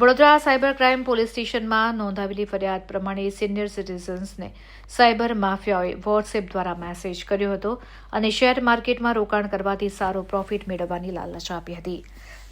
Vadodara cyber crime police સ્ટેશનમાં નોંધાવેલી ફરિયાદ પ્રમાણે સિનિયર સિટીઝન્સને સાયબર માફિયાઓએ વોટ્સએપ દ્વારા મેસેજ કર્યો હતો અને શેર માર્કેટમાં રોકાણ કરવાથી સારો પ્રોફિટ મેળવવાની લાલચ આપી હતી.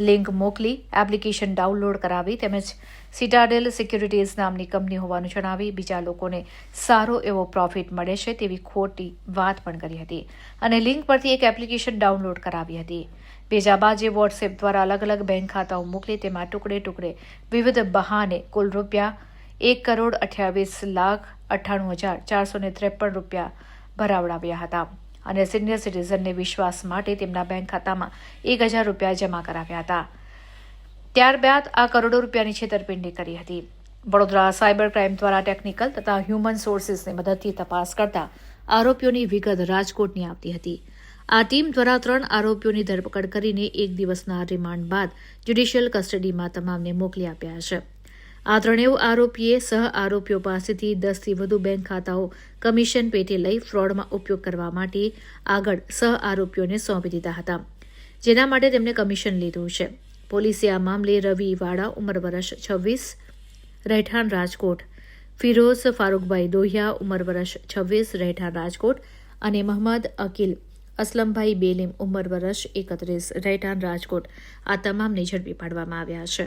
લિંક મોકલી એપ્લિકેશન ડાઉનલોડ કરાવી તેમજ સિટાડેલ સિક્યુરિટીઝ નામની કંપની હોવાનું જણાવી બીજા લોકોને સારો એવો પ્રોફિટ મળે છે તેવી ખોટી વાત પણ કરી હતી અને લિંક પરથી એક એપ્લિકેશન ડાઉનલોડ કરાવી હતી. ભેજાબાજે વોટ્સએપ દ્વારા અલગ અલગ બેંક ખાતાઓ મોકલી તેમાં ટુકડે ટુકડે વિવિધ બહાને કુલ રૂપિયા એક કરોડ અઠ્યાવીસ લાખ અઠ્ઠાણું હજાર ચારસો ને ત્રેપન રૂપિયા ભરાવડાવ્યા હતા. અને સિનિયર સિટીઝનને વિશ્વાસ માટે તેમના બેંક ખાતામાં એક હજાર રૂપિયા જમા કરાવ્યા હતા. ત્યારબાદ આ કરોડો રૂપિયાની છેતરપિંડી કરી હતી. વડોદરા સાયબર ક્રાઇમ દ્વારા ટેકનિકલ તથા હ્યુમન સોર્સિસની મદદથી તપાસ કરતા આરોપીઓની વિગત રાજકોટની આવતી હતી. આ ટીમ દ્વારા ત્રણ આરોપીઓની ધરપકડ કરીને એક દિવસના રિમાન્ડ બાદ જ્યુડિશિયલ કસ્ટડીમાં તમામને મોકલી આપ્યા છે. આ ત્રણેય આરોપીએ સહ આરોપીઓ પાસેથી દસથી વધુ બેંક ખાતાઓ, કમિશન પેટે લઈ ફ્રોડમાં ઉપયોગ કરવા માટે આગળ સહ આરોપીઓને સોંપી દીધા હતા, જેના માટે તેમણે કમિશન લીધું છે. પોલીસે આ મામલે રવિ વાડા, ઉંમર વર્ષ છવ્વીસ, રહેઠાણ રાજકોટ, ફિરોઝ ફારૂકભાઈ દોહિયા, ઉંમર વર્ષ છવ્વીસ, રહેઠાણ રાજકોટ અને મહંમદ અકીલ અસલમભાઈ બેલીમ ઉંમર વર્ષ એકત્રીસ રહેઠાણ રાજકોટ. આ તમામને ઝડપી પાડવામાં આવ્યા છે.